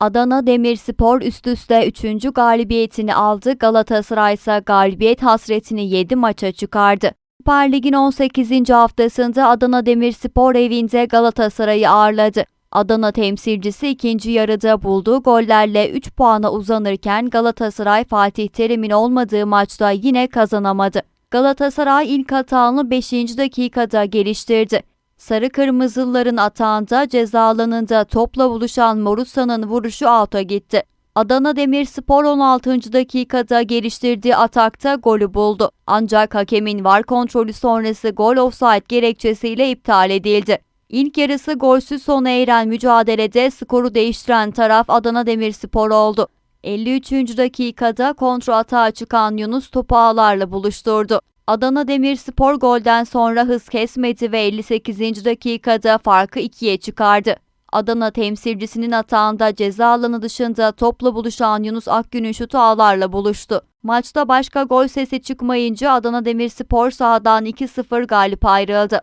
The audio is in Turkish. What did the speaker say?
Adana Demirspor üst üste 3. galibiyetini aldı. Galatasaray ise galibiyet hasretini 7 maça çıkardı. Süper Lig'in 18. haftasında Adana Demirspor evinde Galatasaray'ı ağırladı. Adana temsilcisi ikinci yarıda bulduğu gollerle 3 puana uzanırken Galatasaray Fatih Terim'in olmadığı maçta yine kazanamadı. Galatasaray ilk hatanı 5. dakikada geliştirdi. Sarı Kırmızılıların atağında ceza alanında topla buluşan Morusan'ın vuruşu out'a gitti. Adana Demirspor 16. dakikada geliştirdiği atakta golü buldu. Ancak hakemin var kontrolü sonrası gol offside gerekçesiyle iptal edildi. İlk yarısı golsüz sona eren mücadelede skoru değiştiren taraf Adana Demirspor oldu. 53. dakikada kontra atağa çıkan Yunus topu ağlarla buluşturdu. Adana Demirspor golden sonra hız kesmedi ve 58. dakikada farkı ikiye çıkardı. Adana temsilcisinin atağında ceza alanı dışında topla buluşan Yunus Akgün'ün şutu ağlarla buluştu. Maçta başka gol sesi çıkmayınca Adana Demirspor sahadan 2-0 galip ayrıldı.